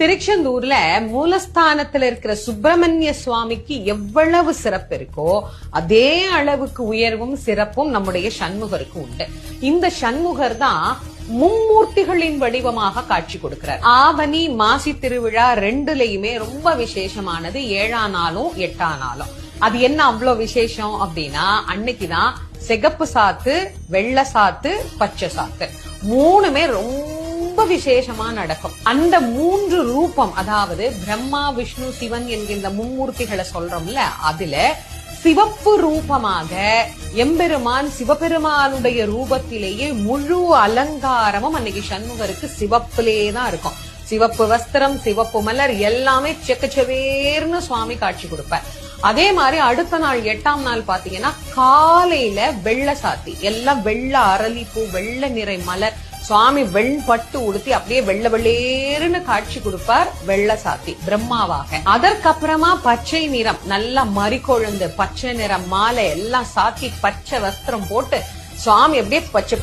திருச்செந்தூர்ல மூலஸ்தானத்துல இருக்கிற சுப்பிரமணிய சுவாமிக்கு எவ்வளவு சிறப்பு இருக்கோ அதே அளவுக்கு உயர்வும் சிறப்பும் நம்முடைய சண்முகருக்கு உண்டு. இந்த சண்முகர் தான் மும்மூர்த்திகளின் வடிவமாக காட்சி கொடுக்கிறார். ஆவணி மாசி திருவிழா ரெண்டுலயுமே ரொம்ப விசேஷமானது. ஏழா நாளும் எட்டா நாளும். அது என்ன அவ்வளவு விசேஷம் அப்படின்னா அன்னைக்குதான் சிகப்பு சாத்து வெள்ளை சாத்து பச்சை சாத்து. மூணுமே ரொம்ப ரொம்ப விசேஷமா நடக்கும். அந்த மூன்று ரூபம் அதாவது பிரம்மா விஷ்ணு சிவன் என்கின்ற மும்மூர்த்திகளை சொல்றோம்ல அதுல சிவப்பு ரூபமாக எம்பெருமான் சிவபெருமானுடைய ரூபத்திலேயே முழு அலங்காரமும் அன்னைக்கு சண்முகருக்கு சிவப்பிலே தான் இருக்கும். சிவப்பு வஸ்திரம் சிவப்பு மலர் எல்லாமே செக்கச்சவேர்னு சுவாமி காட்சி கொடுப்பார். அதே மாதிரி அடுத்த நாள் எட்டாம் நாள் பாத்தீங்கன்னா காலையில வெள்ளை சாத்தி எல்லாம் வெள்ளை அரளிப்பூ வெள்ளை நிறை மலர் சுவாமி வெண்பட்டு உடுத்தி அப்படியே வெள்ளை வெள்ளேருன்னு காட்சி கொடுப்பார் வெள்ளை சாத்தி பிரம்மாவாக. அதற்கப்புறமா பச்சை நிறம் நல்லா மறிக்கொழுந்து பச்சை நிறம் மாலை எல்லாம் சாத்தி பச்சை வஸ்திரம் போட்டு சுவாமி அப்படியே பச்சை